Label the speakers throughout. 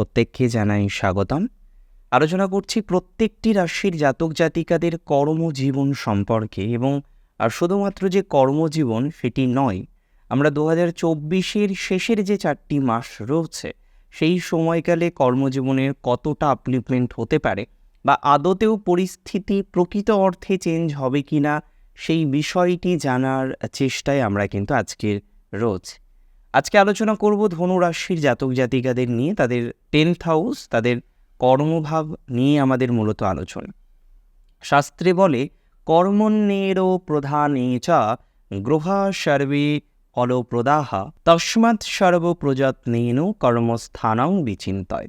Speaker 1: প্রত্যেককে জানাই স্বাগতম। আলোচনা করছি প্রত্যেকটি রাশির জাতক জাতিকাদের কর্মজীবন সম্পর্কে এবং আর শুধুমাত্র যে কর্মজীবন সেটি নয়, আমরা দু হাজার চব্বিশের শেষের যে চারটি মাস রয়েছে, সেই সময়কালে কর্মজীবনের কতটা আপলিপমেন্ট হতে পারে বা আদতেও পরিস্থিতি প্রকৃত অর্থে চেঞ্জ হবে কি না সেই বিষয়টি জানার চেষ্টায় আমরা কিন্তু আজকের রোজ আজকে আলোচনা করব ধনু রাশির জাতক জাতিকাদের নিয়ে, তাদের টেন্থ হাউস তাদের কর্মভাব নিয়ে আমাদের মূলত আলোচনা। শাস্ত্রে বলে কর্মণ্যেরও প্রধানে চ গ্রহা সর্বে ফলপ্রদাহা, তস্মাৎ সর্বপ্রযত্নেন কর্মস্থানং বিচিন্তয়।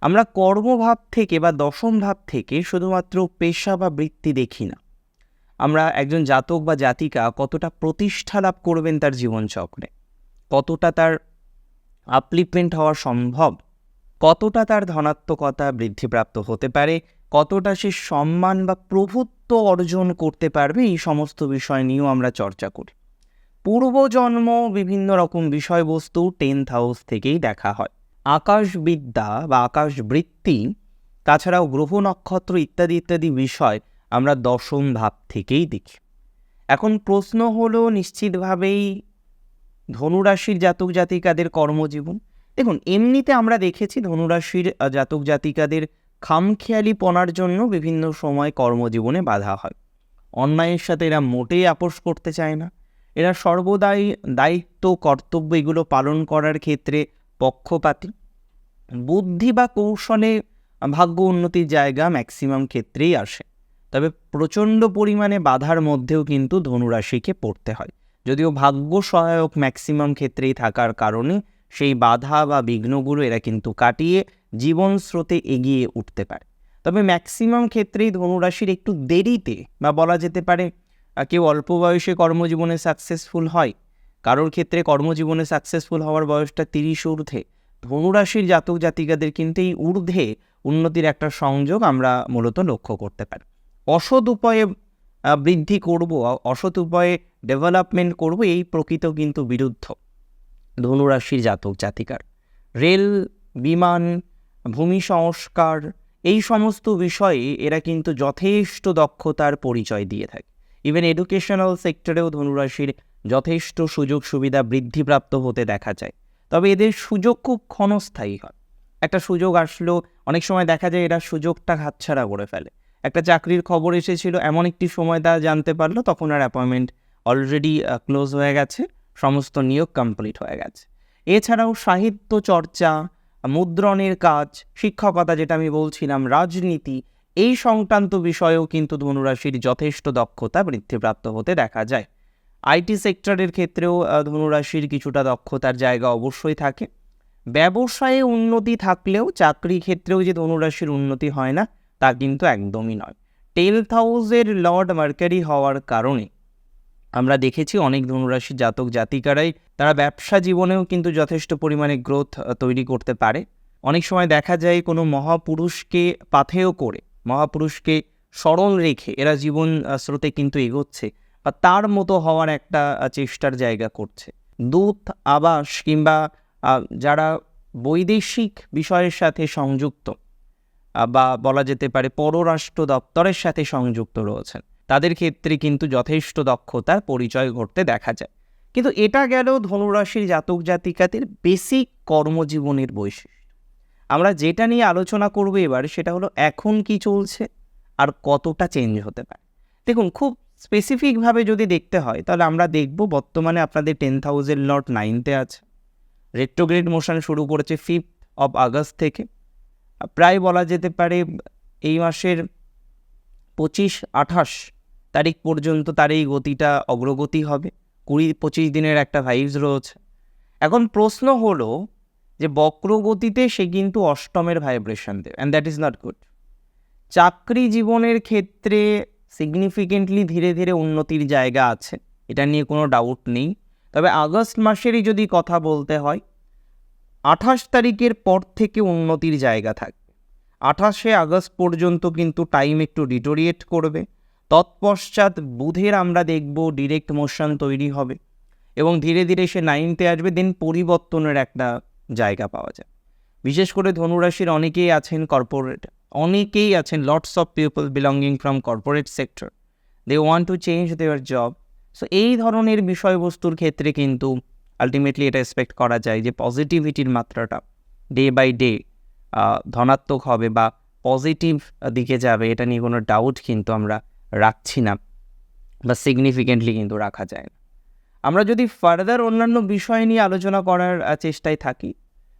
Speaker 1: আমরা কর্মভাব থেকে বা দশম ভাব থেকে শুধুমাত্র পেশা বা বৃত্তি দেখি না। আমরা একজন জাতক বা জাতিকা কতটা প্রতিষ্ঠা লাভ করবেন তার জীবনচক্রে? কতটা তার আপলিপমেন্ট হওয়া সম্ভব? কতটা তার ধনাত্মকতা বৃদ্ধিপ্রাপ্ত হতে পারে? কতটা সে সম্মান বা প্রভুত্ব অর্জন করতে পারবে? এই সমস্ত বিষয় নিয়েও আমরা চর্চা করি। পূর্বজন্ম বিভিন্ন রকম বিষয়বস্তু টেন্থ হাউস থেকেই দেখা হয়। আকাশবিদ্যা বা আকাশবৃত্তি, তাছাড়াও গ্রহ নক্ষত্র ইত্যাদি ইত্যাদি বিষয় আমরা দশম ভাব থেকেই দেখি। এখন প্রশ্ন হলো, নিশ্চিতভাবেই ধনুরাশির জাতক জাতিকাদের কর্মজীবন। দেখুন, এমনিতে আমরা দেখেছি ধনুরাশির জাতক জাতিকাদের খামখেয়ালিপনার জন্য বিভিন্ন সময় কর্মজীবনে বাধা হয়। অন্যায়ের সাথে এরা মোটেই আপোষ করতে চায় না। এরা সর্বদাই দায়িত্ব, কর্তব্য এগুলো পালন করার ক্ষেত্রে পক্ষপাতী। বুদ্ধি বা কৌশলে ভাগ্য উন্নতির জায়গা ম্যাক্সিমাম ক্ষেত্রেই আসে। তবে প্রচণ্ড পরিমাণে বাধার মধ্যেও কিন্তু ধনুরাশিকে পড়তে হয়। যদিও ভাগ্য সহায়ক ম্যাক্সিমাম ক্ষেত্রেই থাকার কারণে সেই বাধা বা বিঘ্নগুলো এরা কিন্তু কাটিয়ে জীবন স্রোতে এগিয়ে উঠতে পারে। তবে ম্যাক্সিমাম ক্ষেত্রেই ধনুরাশির একটু দেরিতে বা বলা যেতে পারে কেউ অল্প বয়সে কর্মজীবনে সাকসেসফুল হয়, কারোর ক্ষেত্রে কর্মজীবনে সাকসেসফুল হওয়ার বয়সটা তিরিশ ঊর্ধ্বে। ধনুরাশির জাতক জাতিকাদের কিন্তু এই ঊর্ধ্বে উন্নতির একটা সংযোগ আমরা মূলত লক্ষ্য করতে পারি। অসৎ উপায়ে বৃদ্ধি করব অসৎ উপায়ে ডেভেলপমেন্ট করব, এই প্রকৃত কিন্তু বিরুদ্ধ। ধনুরাশির জাতক জাতিকার, রেল, বিমান, ভূমি সংস্কার, এই সমস্ত বিষয়ে এরা কিন্তু যথেষ্ট দক্ষতার পরিচয় দিয়ে থাকে। ইভেন এডুকেশনাল সেক্টরেও ধনুরাশির যথেষ্ট সুযোগ সুবিধা বৃদ্ধিপ্রাপ্ত হতে দেখা যায়। তবে এদের সুযোগ খুব ক্ষণস্থায়ী হয়। একটা সুযোগ আসলো অনেক সময় দেখা যায় এরা সুযোগটা হাতছাড়া করে ফেলে। একটা চাকরির খবর এসেছিল, এমন একটি সময় তা জানতে পারল, তখন আর অ্যাপয়েন্টমেন্ট অলরেডি ক্লোজ হয়ে গেছে, সমস্ত নিয়োগ কমপ্লিট হয়ে গেছে। এছাড়াও সাহিত্য চর্চা, মুদ্রণের কাজ, শিক্ষকতা যেটা আমি বলছিলাম, রাজনীতি, এই সংক্রান্ত বিষয়েও কিন্তু ধনুরাশির যথেষ্ট দক্ষতা বৃদ্ধিপ্রাপ্ত হতে দেখা যায়। আইটি সেক্টরের ক্ষেত্রেও ধনুরাশির কিছুটা দক্ষতার জায়গা অবশ্যই থাকে। ব্যবসায়ে উন্নতি থাকলেও চাকরি ক্ষেত্রেও যে ধনুরাশির উন্নতি হয় না তা কিন্তু একদমই নয়। টেলথ হাউসের লর্ড মার্কারি হওয়ার কারণে আমরা দেখেছি অনেক ধনুরাশি জাতক জাতিকারাই তারা ব্যবসা জীবনেও কিন্তু যথেষ্ট পরিমাণে গ্রোথ তৈরি করতে পারে। অনেক সময় দেখা যায় কোনো মহাপুরুষকে পাথেয় করে, মহাপুরুষকে সরল রেখে এরা জীবন স্রোতে কিন্তু এগোচ্ছে বা তার মতো হওয়ার একটা চেষ্টার জায়গা করছে। দূত, আবাস কিংবা যারা বৈদেশিক বিষয়ের সাথে সংযুক্ত বা বলা যেতে পারে পররাষ্ট্র দপ্তরের সাথে সংযুক্ত রয়েছেন। তাদের ক্ষেত্রে কিন্তু যথেষ্ট দক্ষতার পরিচয় ঘটতে দেখা যায়। কিন্তু এটা গেল ধনুরাশির জাতক জাতিকাদের বেসিক কর্মজীবনের বৈশিষ্ট্য। আমরা যেটা নিয়ে আলোচনা করব এবার সেটা হলো এখন কি চলছে আর কতটা চেঞ্জ হতে পারে। দেখুন, খুব স্পেসিফিকভাবে যদি দেখতে হয়, তাহলে আমরা দেখব বর্তমানে আপনাদের টেন থাউজেন্ড লট নাইনতে আছে। রেট্রোগ্রেড মোশন শুরু করেছে ফিফথ অফ আগস্ট থেকে। প্রায় বলা যেতে পারে এই মাসের পঁচিশ আঠাশ তারিখ পর্যন্ত তার এই গতিটা অগ্রগতি হবে। কুড়ি, পঁচিশ দিনের একটা ভাইবস রয়েছে। এখন প্রশ্ন হলো যে বক্রগতিতে সে কিন্তু অষ্টমের ভাইব্রেশন দেবে and that is not good চাকরি জীবনের ক্ষেত্রে সিগনিফিকেন্টলি ধীরে ধীরে উন্নতির জায়গা আছে, এটা নিয়ে কোনো ডাউট নেই। তবে আগস্ট মাসেরই যদি কথা বলতে হয় আঠাশ তারিখের পর থেকে উন্নতির জায়গা থাকবে আঠাশে আগস্ট পর্যন্ত কিন্তু টাইম একটু ডিটোরিয়েট করবে। তৎপশ্চাৎ বুধের আমরা দেখব ডিরেক্ট মোশন তৈরি হবে এবং ধীরে ধীরে সে নাইনতে আসবে দেন পরিবর্তনের একটা জায়গা পাওয়া যায়। বিশেষ করে ধনুরাশির অনেকেই আছেন কর্পোরেট অনেকেই আছেন lots of people belonging from corporate sector they want to change দেওয়ার জব সো এই ধরনের বিষয়বস্তুর ক্ষেত্রে কিন্তু আলটিমেটলি এটা এক্সপেক্ট করা যায় যে পজিটিভিটির মাত্রাটা ডে বাই ডে ধনাত্মক হবে বা পজিটিভ দিকে যাবে, এটা নিয়ে কোনো ডাউট কিন্তু আমরা রাখছি না বা সিগনিফিকেন্টলি কিন্তু রাখা যায় না। আমরা যদি ফার্দার অন্যান্য বিষয় নিয়ে আলোচনা করার চেষ্টায় থাকি,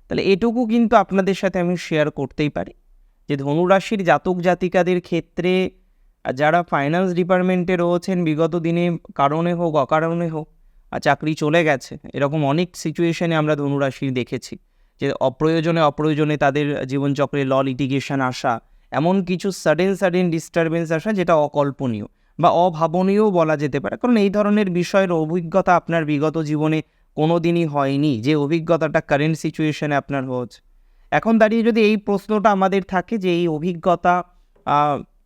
Speaker 1: তাহলে এটুকু কিন্তু আপনাদের সাথে আমি শেয়ার করতেই পারি যে ধনুরাশির জাতক জাতিকাদের ক্ষেত্রে যারা ফাইন্যান্স ডিপার্টমেন্টে রয়েছেন, বিগত দিনে কারণে হোক, অকারণে হোক চাকরি চলে গেছে। এরকম অনেক সিচুয়েশনে আমরা ধনুরাশি দেখেছি যে অপ্রয়োজনে অপ্রয়োজনে তাদের জীবনচক্রে ল লিটিগেশন আসা, এমন কিছু সাডেন সাডেন ডিস্টারবেন্স আসা যেটা অকল্পনীয় বা অভাবনীয় বলা যেতে পারে। কারণ এই ধরনের বিষয়ের অভিজ্ঞতা আপনার বিগত জীবনে কোনো দিনই হয়নি, যে অভিজ্ঞতাটা কারেন্ট সিচুয়েশনে আপনার হচ্ছে এখন দাঁড়িয়ে যদি এই প্রশ্নটা আমাদের থাকে যে এই অভিজ্ঞতা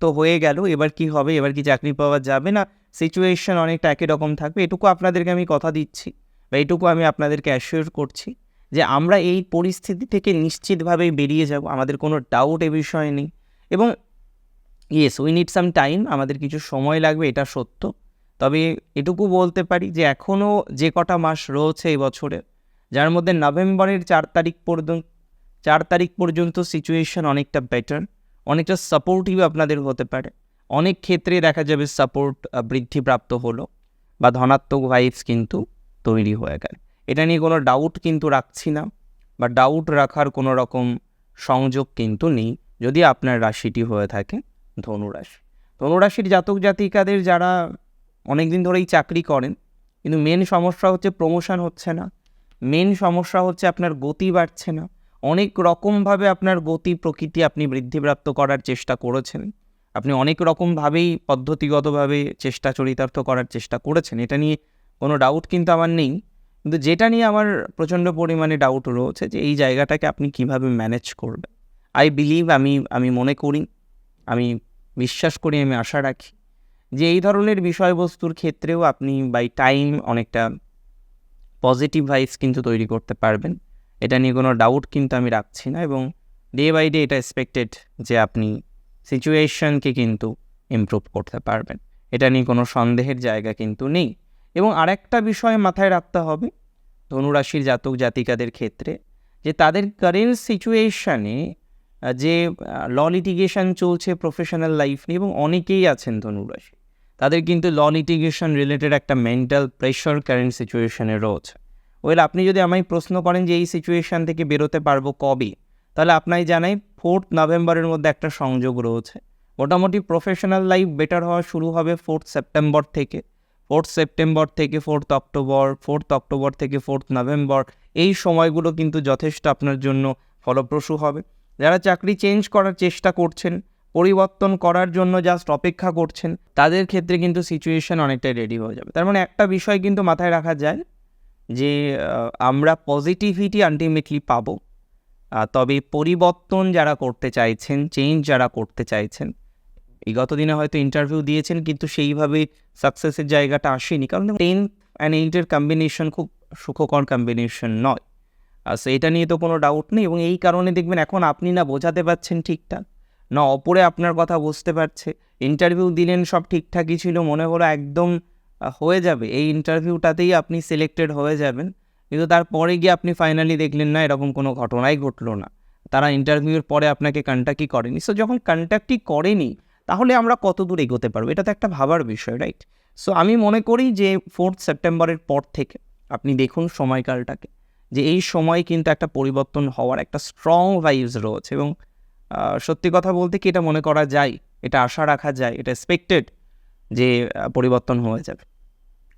Speaker 1: তো হয়ে গেল, এবার কি হবে? এবার কি চাকরি পাওয়া যাবে না? সিচুয়েশন অনেকটা একই রকম থাকবে। এটুকু আপনাদেরকে আমি কথা দিচ্ছি বা এটুকু আমি আপনাদেরকে অ্যাসিওর করছি যে আমরা এই পরিস্থিতি থেকে নিশ্চিতভাবেই বেরিয়ে যাব। আমাদের কোনো ডাউট এ বিষয়ে নেই এবং yes we need some time আমাদের কিছু সময় লাগবে, এটা সত্য। তবে এটুকু বলতে পারি যে এখনও যে কটা মাস রয়েছে এই বছরে, যার মধ্যে নভেম্বরের চার তারিখ পর্যন্ত, চার তারিখ পর্যন্ত সিচুয়েশন অনেকটা বেটার অনেকটা সাপোর্টিভ আপনাদের হতে পারে। অনেক ক্ষেত্রে দেখা যাবে সাপোর্ট বৃদ্ধিপ্রাপ্ত হলো বা ধনাত্মক ভাইবস কিন্তু তৈরি হয়ে গেল। এটা নিয়ে কোনো ডাউট কিন্তু রাখছি না বা ডাউট রাখার কোনো রকম সংযোগ কিন্তু নেই যদি আপনার রাশিটি হয়ে থাকে ধনুরাশি ধনুরাশির জাতক জাতিকাদের যারা অনেক দিন ধরেই চাকরি করেন, কিন্তু মেন সমস্যা হচ্ছে প্রমোশন হচ্ছে না। মেন সমস্যা হচ্ছে আপনার গতি বাড়ছে না। অনেক রকমভাবে আপনার গতি প্রকৃতি আপনি বৃদ্ধিপ্রাপ্ত করার চেষ্টা করেছেন। আপনি অনেক রকমভাবেই পদ্ধতিগতভাবে চেষ্টা চরিতার্থ করার চেষ্টা করেছেন। এটা নিয়ে কোনো ডাউট কিন্তু আমার নেই। কিন্তু যেটা নিয়ে আমার প্রচণ্ড পরিমাণে ডাউট রয়েছে যে এই জায়গাটাকে আপনি কীভাবে ম্যানেজ করবেন। আই বিলিভ আমি আমি মনে করি, আমি বিশ্বাস করি, আমি আশা রাখি যে এই ধরনের বিষয়বস্তুর ক্ষেত্রেও আপনি বাই টাইম অনেকটা পজিটিভ ভাইস কিন্তু তৈরি করতে পারবেন। এটা নিয়ে কোনো ডাউট কিন্তু আমি রাখছি না এবং ডে বাই ডে এটা এক্সপেক্টেড যে আপনি সিচুয়েশনকে কিন্তু ইমপ্রুভ করতে পারবেন। এটা নিয়ে কোনো সন্দেহের জায়গা কিন্তু নেই। এবং আরেকটা বিষয় মাথায় রাখতে হবে, ধনুরাশির জাতক জাতিকাদের ক্ষেত্রে, যে তাদের কারেন্ট সিচুয়েশানে যে ল লিটিগেশন চলছে প্রফেশনাল লাইফ নিয়ে এবং অনেকেই আছেন ধনুরাশি, তাদের কিন্তু ল লিটিগেশন রিলেটেড একটা মেন্টাল প্রেশার কারেন্ট সিচুয়েশনে রয়েছে। ওয়েল, আপনি যদি আমায় প্রশ্ন করেন যে এই সিচুয়েশান থেকে বেরোতে পারব কবে তাহলে আপনাই জানাই ফোর্থ নভেম্বরের মধ্যে একটা সংযোগ রয়েছে। মোটামুটি প্রফেশনাল লাইফ বেটার হওয়া শুরু হবে ফোর্থ সেপ্টেম্বর থেকে। ফোর্থ সেপ্টেম্বর থেকে ফোর্থ অক্টোবর ফোর্থ অক্টোবর থেকে ফোর্থ নভেম্বর, এই সময়গুলো কিন্তু যথেষ্ট আপনার জন্য ফলপ্রসূ হবে। যারা চাকরি চেঞ্জ করার চেষ্টা করছেন, পরিবর্তন করার জন্য জাস্ট অপেক্ষা করছেন, তাদের ক্ষেত্রে কিন্তু সিচুয়েশন অনেকটাই রেডি হয়ে যাবে। তার মানে একটা বিষয় কিন্তু মাথায় রাখা যায় যে আমরা পজিটিভিটি আলটিমেটলি পাবো। তবে পরিবর্তন যারা করতে চাইছেন চেঞ্জ যারা করতে চাইছেন বিগত দিনে হয়তো ইন্টারভিউ দিয়েছেন, কিন্তু সেইভাবে সাকসেসের জায়গাটা আসেনি। কারণ টেন্থ অ্যান্ড এইটের কম্বিনেশন খুব সুখকর কম্বিনেশন নয়। সো এটা নিয়ে তো কোনো ডাউট নেই এবং এই কারণে দেখবেন এখন আপনি না বোঝাতে পারছেন ঠিকঠাক না অপরে আপনার কথা বুঝতে পারছে। ইন্টারভিউ দিলেন, সব ঠিকঠাকই ছিল, মনে হলো একদম হয়ে যাবে। এই ইন্টারভিউটাতেই আপনি সিলেক্টেড হয়ে যাবেন। কিন্তু তারপরে গিয়ে আপনি ফাইনালি দেখলেন, না, এরকম কোনো ঘটনাই ঘটলো না। তারা ইন্টারভিউর পরে আপনাকে কন্ট্যাক্টই করেনি। সো যখন কন্ট্যাক্টই করেনি, তাহলে আমরা কত দূর এগোতে পারব? এটা তো একটা ভাবার বিষয় রাইট সো আমি মনে করি যে ফোর্থ সেপ্টেম্বরের পর থেকে আপনি দেখুন সময়কালটাকে, যে এই সময় কিন্তু একটা পরিবর্তন হওয়ার একটা স্ট্রং ভাইবস রয়েছে এবং সত্যি কথা বলতে কি এটা মনে করা যায়, এটা আশা রাখা যায়, এটা এক্সপেক্টেড যে পরিবর্তন হয়ে যাবে।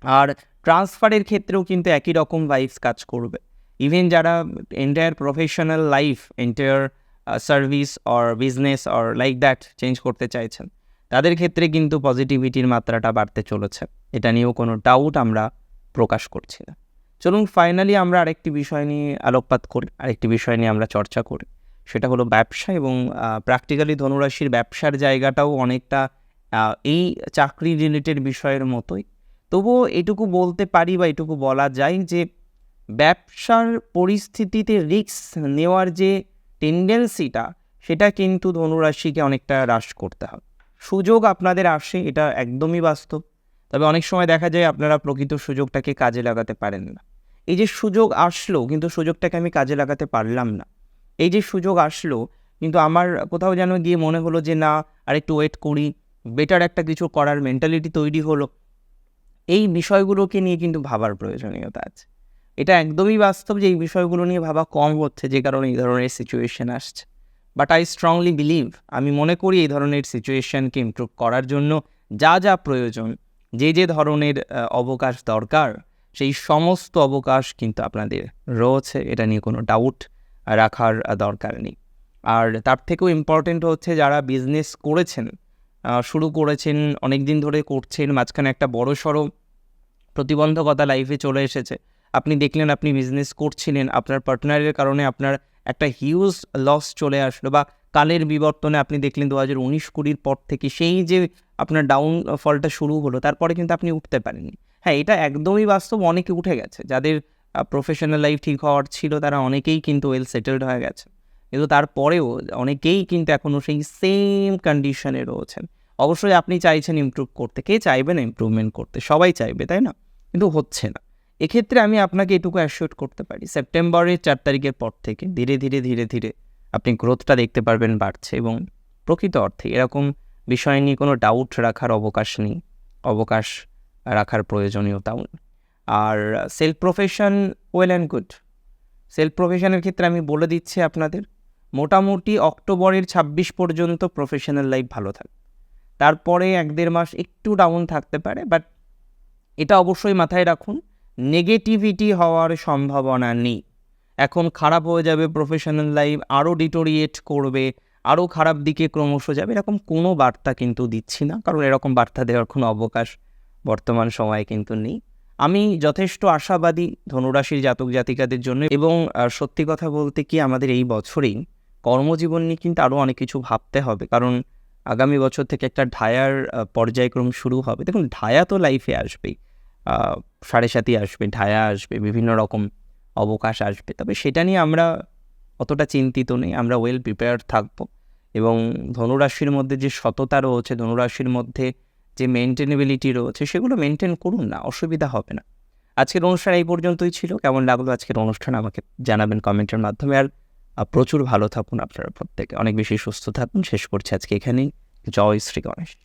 Speaker 1: আর ট্রান্সফারের ক্ষেত্রেও কিন্তু একই রকম ভাইবস কাজ করবে। ইভেন যারা entire professional life entire service or business or like that change করতে চাইছেন, তাদের ক্ষেত্রে কিন্তু পজিটিভিটির মাত্রাটা বাড়তে চলেছে। এটা নিয়েও কোনো ডাউট আমরা প্রকাশ করছি না। চলুন ফাইনালি আমরা আরেকটি বিষয় নিয়ে আলোকপাত করি, আরেকটি বিষয় নিয়ে আমরা চর্চা করি। সেটা হলো ব্যবসা এবং প্র্যাকটিক্যালি ধনুরাশির ব্যবসার জায়গাটাও অনেকটা এই চাকরি রিলেটেড বিষয়ের মতোই। তবুও এটুকু বলতে পারি বা এটুকু বলা যায় যে ব্যবসার পরিস্থিতিতে রিস্ক নেওয়ার যে টেন্ডেন্সিটা, সেটা কিন্তু ধনুরাশিকে অনেকটা হ্রাস করতে হবে। সুযোগ আপনাদের আসে, এটা একদমই বাস্তব। তবে অনেক সময় দেখা যায় আপনারা প্রকৃত সুযোগটাকে কাজে লাগাতে পারেন না। এই যে সুযোগ আসলো, কিন্তু সুযোগটাকে আমি কাজে লাগাতে পারলাম না। এই যে সুযোগ আসলো, কিন্তু আমার কোথাও যেন গিয়ে মনে হলো যে না আর একটু ওয়েট করি। বেটার একটা কিছু করার মেন্টালিটি তৈরি হলো। এই বিষয়গুলোকে নিয়ে কিন্তু ভাবার প্রয়োজনীয়তা আছে। এটা একদমই বাস্তব যে এই বিষয়গুলো নিয়ে ভাবা কম হচ্ছে যে কারণে এই ধরনের সিচুয়েশন আসছে। বাট আই স্ট্রংলি বিলিভ আমি মনে করি এই ধরনের সিচুয়েশনকে ইমপ্রুভ করার জন্য যা যা প্রয়োজন, যে যে ধরনের অবকাশ দরকার, সেই সমস্ত অবকাশ কিন্তু আপনাদের রয়েছে। এটা নিয়ে কোনো ডাউট রাখার দরকার নেই। আর তার থেকেও ইম্পর্টেন্ট হচ্ছে যারা বিজনেস করেছেন শুরু করেছেন অনেক দিন ধরে করছেন, মাঝখানে একটা বড় সড়ো প্রতিবন্ধকতা লাইফে চলে এসেছে। আপনি দেখলেন, আপনি বিজনেস করছিলেন, আপনার পার্টনারের কারণে আপনার একটা হিউজ লস চলে আসলো বা কালের বিবর্তনে আপনি দেখলেন দু হাজার উনিশ কুড়ির পর থেকে সেই যে আপনার ডাউন ফলটা শুরু হলো, তারপরে কিন্তু আপনি উঠতে পারেননি। হ্যাঁ এটা একদমই বাস্তব, অনেকে উঠে গেছে। যাদের প্রফেশনাল লাইফ ঠিক হওয়ার ছিল, তারা অনেকেই কিন্তু ওয়েল সেটেলড হয়ে গেছে। কিন্তু তারপরেও অনেকেই কিন্তু এখনও সেই সেম কন্ডিশনে রয়েছেন। অবশ্যই আপনি চাইছেন ইমপ্রুভ করতে, কে চাইবে না ইমপ্রুভমেন্ট করতে? সবাই চাইবে, তাই না? কিন্তু হচ্ছে না। এক্ষেত্রে আমি আপনাকে এটুকু অ্যাসিওর করতে পারি, সেপ্টেম্বরের চার তারিখের পর থেকে ধীরে ধীরে ধীরে ধীরে আপনি গ্রোথটা দেখতে পারবেন বাড়ছে এবং প্রকৃত অর্থে এরকম বিষয় নিয়ে কোনো ডাউট রাখার অবকাশ নেই। অবকাশ রাখার প্রয়োজনীয়তাও। আর self profession well and good self প্রফেশনের ক্ষেত্রে আমি বলে দিচ্ছি আপনাদের মোটামুটি অক্টোবরের ছাব্বিশ পর্যন্ত প্রফেশনাল লাইফ ভালো থাকে। তারপরে এক দেড় মাস একটু ডাউন থাকতে পারে বাট এটা অবশ্যই মাথায় রাখুন নেগেটিভিটি হওয়ার সম্ভাবনা নেই। এখন খারাপ হয়ে যাবে প্রফেশনাল লাইফ আরও ডিটোরিয়েট করবে আরও খারাপ দিকে ক্রমশ যাবে, এরকম কোনো বার্তা কিন্তু দিচ্ছি না, কারণ এরকম বার্তা দেওয়ার কোনো অবকাশ বর্তমান সময়ে কিন্তু নেই। আমি যথেষ্ট আশাবাদী ধনুরাশির জাতক জাতিকাদের জন্য এবং সত্যি কথা বলতে কি আমাদের এই বছরেই কর্মজীবন নিয়ে কিন্তু আরও অনেক কিছু ভাবতে হবে। কারণ আগামী বছর থেকে একটা ঢায়ার পর্যায়ক্রম শুরু হবে। দেখুন, ঢায়া তো লাইফে আসবেই। সাড়ে সাথী আসবে, ঢায়া আসবে, বিভিন্ন রকম অবকাশ আসবে। তবে সেটা নিয়ে আমরা অতটা চিন্তিত নেই। আমরা ওয়েল প্রিপেয়ার্ড থাকব। এবং ধনুরাশির মধ্যে যে সততা রয়েছে, ধনুরাশির মধ্যে যে মেনটেনেবিলিটি রয়েছে, সেগুলো মেনটেন করুন না, অসুবিধা হবে না। আজকের অনুষ্ঠান এই পর্যন্তই ছিল। কেমন লাগল আজকের অনুষ্ঠান আমাকে জানাবেন কমেন্টের মাধ্যমে। আর প্রচুর ভালো থাকুন আপনারা প্রত্যেকে। অনেক বেশি সুস্থ থাকুন। শেষ করছি আজকে এখানেই। জয় শ্রী গণেশ।